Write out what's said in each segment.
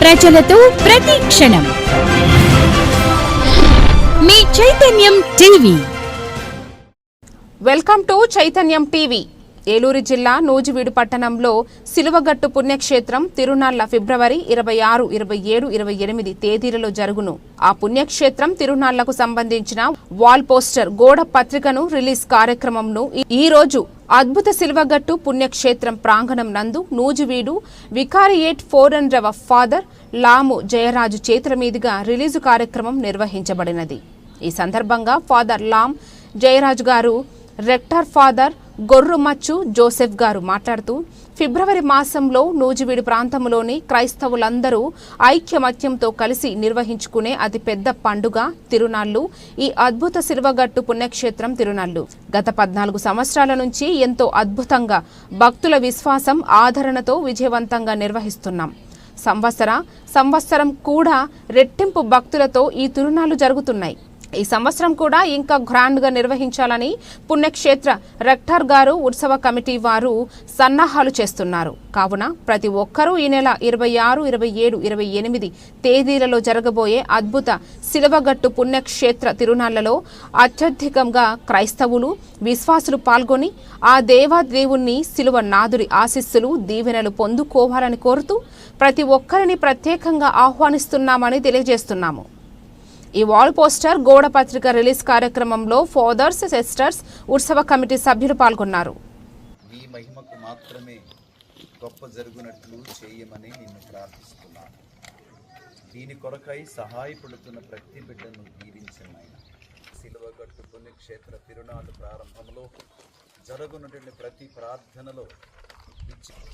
ప్రజలతో ప్రతి క్షణం. మీ Chaitanyam TV. Welcome to Chaitanyam TV. Eluru జిల్లా నూజివీడు పట్టణంలో సిలువగట్టు పుణ్యక్షేత్రం తిరునాళ్ళ ఫిబ్రవరి ఇరవై ఆరు ఇరవై ఏడు ఇరవై ఎనిమిది తేదీలలో జరుగును. ఆ పుణ్యక్షేత్రం తిరునాళ్ళకు సంబంధించిన వాల్ పోస్టర్ గోడ పత్రికను రిలీజ్ కార్యక్రమంను ఈ- రోజు అద్భుత సిల్వగట్టు పుణ్యక్షేత్రం ప్రాంగణం నందు నూజివీడు వికారియేట్ ఫోరన్రవ ఫాదర్ లాము జయరాజు చేతుల మీదుగా రిలీజు కార్యక్రమం నిర్వహించబడినది. ఈ సందర్భంగా ఫాదర్ లామ్ జయరాజు గారు రెక్టర్ ఫాదర్ గొర్రుమచ్చు జోసెఫ్ గారు మాట్లాడుతూ ఫిబ్రవరి మాసంలో నూజివీడు ప్రాంతంలోని క్రైస్తవులందరూ ఐక్యమత్యంతో కలిసి నిర్వహించుకునే అతిపెద్ద పండుగ తిరునాళ్ళు ఈ అద్భుత శిల్వగట్టు పుణ్యక్షేత్రం తిరునాళ్ళు గత పద్నాలుగు సంవత్సరాల నుంచి ఎంతో అద్భుతంగా భక్తుల విశ్వాసం ఆదరణతో విజయవంతంగా నిర్వహిస్తున్నాం. సంవత్సర సంవత్సరం కూడా రెట్టింపు భక్తులతో ఈ తిరునాళ్ళు జరుగుతున్నాయి. ఈ సంవత్సరం కూడా ఇంకా గ్రాండ్గా నిర్వహించాలని పుణ్యక్షేత్ర రెక్టర్ గారు ఉత్సవ కమిటీ వారు సన్నాహాలు చేస్తున్నారు. కావున ప్రతి ఒక్కరూ ఈ నెల ఇరవై ఆరు ఇరవై ఏడు ఇరవై ఎనిమిది తేదీలలో జరగబోయే అద్భుత శిలవగట్టు పుణ్యక్షేత్ర తిరునాళ్ళలో అత్యధికంగా క్రైస్తవులు విశ్వాసులు పాల్గొని ఆ దేవాదేవుణ్ణి శిలువ నాదుడి ఆశీస్సులు దీవెనలు పొందుకోవాలని కోరుతూ ప్రతి ఒక్కరిని ప్రత్యేకంగా ఆహ్వానిస్తున్నామని తెలియజేస్తున్నాము. ఈ వాల్ పోస్టర్ గోడ పత్రిక రిలీజ్ కార్యక్రమంలో ఫాదర్స్ సిస్టర్స్ ఉత్సవ కమిటీ సభ్యులు పాల్గొన్నారు. నీ మహిమకు మాత్రమే గొప్ప జరుగునట్లు చేయమని నిన్ను ప్రార్థిస్తున్నాను. దీని కొరకై సహాయపడుతున్న ప్రతి బిడ్డను దీవించిన ఆయన సిలువగట్టు పుణ్యక్షేత్ర తిరునాళ్ళు ప్రారంభంలో జరుగునటువంటి ప్రతి ప్రార్థనలో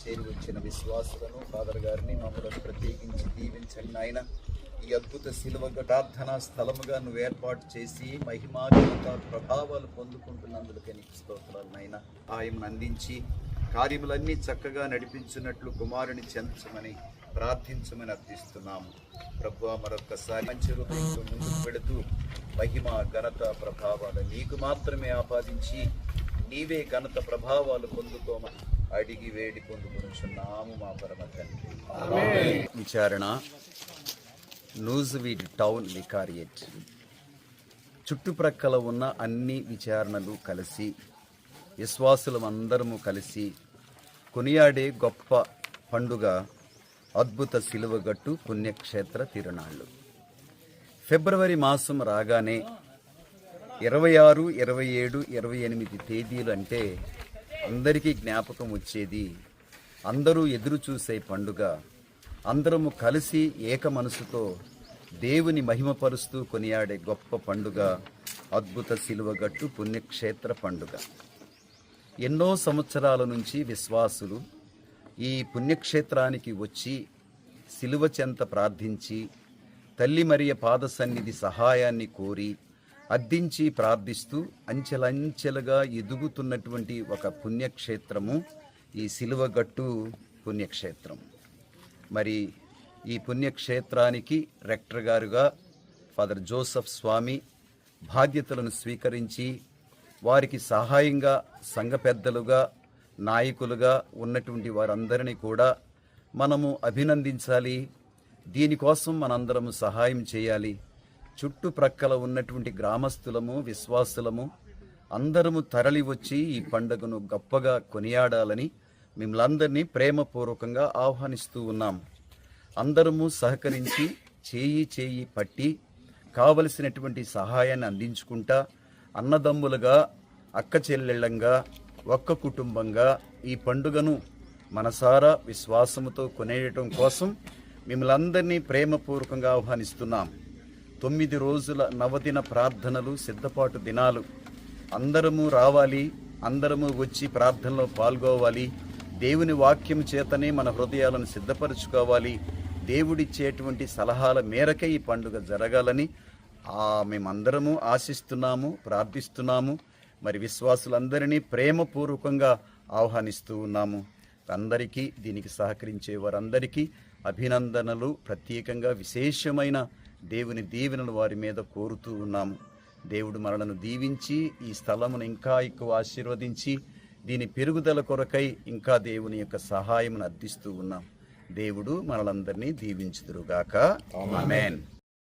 చేరి వచ్చిన విశ్వాసులను ఫాదర్ గారిని మమ్మల్ని ప్రత్యేకించి దీవించండి ఆయన ఈ అద్భుత శిలువగ ప్రార్థనా స్థలముగా నువ్వు ఏర్పాటు చేసి మహిమాఘనత ప్రభావాలు పొందుకుంటున్నందుకే నీకు స్తోత్రాలు నాయన. ఆయన్ని అందించి కార్యములన్నీ చక్కగా నడిపించినట్లు కుమారుని చెంచమని ప్రార్థించమని అర్థిస్తున్నాము ప్రభు మరొక్కసారి మంచి హృదయంతో ముందుకు పెడుతూ మహిమ ఘనత ప్రభావాలు నీకు మాత్రమే ఆపాదించి నీవే ఘనత ప్రభావాలు పొందుకోమని అడిగి వేడి పొందుకునుచున్నాము మా పరమ తండ్రి. విచారణ. Nuzvid town vicariate. చుట్టుప్రక్కల ఉన్న అన్ని విచారణలు కలిసి విశ్వాసులం అందరము కలిసి కొనియాడే గొప్ప పండుగ అద్భుత సిలువగట్టు పుణ్యక్షేత్ర తిరునాళ్ళు. ఫిబ్రవరి మాసం రాగానే ఇరవై ఆరు ఇరవై ఏడు ఇరవై ఎనిమిది తేదీలు అంటే అందరికీ జ్ఞాపకం వచ్చేది అందరూ ఎదురు చూసే పండుగ అందరము కలిసి ఏక మనసుతో దేవుని మహిమపరుస్తూ కొనియాడే గొప్ప పండుగ అద్భుత సిలువగట్టు పుణ్యక్షేత్ర పండుగ. ఎన్నో సంవత్సరాల నుంచి విశ్వాసులు ఈ పుణ్యక్షేత్రానికి వచ్చి సిలువ చెంత ప్రార్థించి తల్లి మరియ పాద సన్నిధి సహాయాన్ని కోరి అద్దించి ప్రార్థిస్తూ అంచెలంచెలుగా ఎదుగుతున్నటువంటి ఒక పుణ్యక్షేత్రము ఈ సిలువగట్టు పుణ్యక్షేత్రం మరి ఈ పుణ్యక్షేత్రానికి రెక్టర్ గారుగా ఫాదర్ జోసఫ్ స్వామి బాధ్యతలను స్వీకరించి వారికి సహాయంగా సంఘ పెద్దలుగా నాయకులుగా ఉన్నటువంటి వారందరినీ కూడా మనము అభినందించాలి. దీనికోసం మనందరము సహాయం చేయాలి. చుట్టుప్రక్కల ఉన్నటువంటి గ్రామస్తులము విశ్వాసులము అందరము తరలి వచ్చి ఈ పండుగను గొప్పగా కొనియాడాలని మిమ్మల్ందరినీ ప్రేమపూర్వకంగా ఆహ్వానిస్తూ ఉన్నాం. అందరము సహకరించి చేయి చేయి పట్టి కావలసినటువంటి సహాయాన్ని అందించుకుంటా అన్నదమ్ములుగా అక్క చెల్లెళ్ళంగా ఒక్క కుటుంబంగా ఈ పండుగను మనసారా విశ్వాసముతో కొనేయటం కోసం మిమ్మల్ని అందరినీ ప్రేమపూర్వకంగా ఆహ్వానిస్తున్నాం. తొమ్మిది రోజుల నవదిన ప్రార్థనలు సిద్ధపాటు దినాలు. అందరము రావాలి అందరము వచ్చి ప్రార్థనలో పాల్గొవాలి. దేవుని వాక్యం చేతనే మన హృదయాలను సిద్ధపరచుకోవాలి. దేవుడిచ్చేటువంటి సలహాల మేరకే ఈ పండుగ జరగాలని మేమందరము ఆశిస్తున్నాము ప్రార్థిస్తున్నాము. మరి విశ్వాసులందరినీ ప్రేమపూర్వకంగా ఆహ్వానిస్తూ ఉన్నాము. అందరికీ దీనికి సహకరించే వారందరికీ అభినందనలు. ప్రత్యేకంగా విశేషమైన దేవుని దీవెనలు వారి మీద కోరుతూ ఉన్నాము. దేవుడు మనలను దీవించి ఈ స్థలమును ఇంకా ఎక్కువ ఆశీర్వదించి దీని పెరుగుదల కొరకై ఇంకా దేవుని యొక్క సహాయమును అర్థిస్తూ ఉన్నాం. దేవుడు మనలందరినీ దీవించుదురుగాక. ఆమేన్.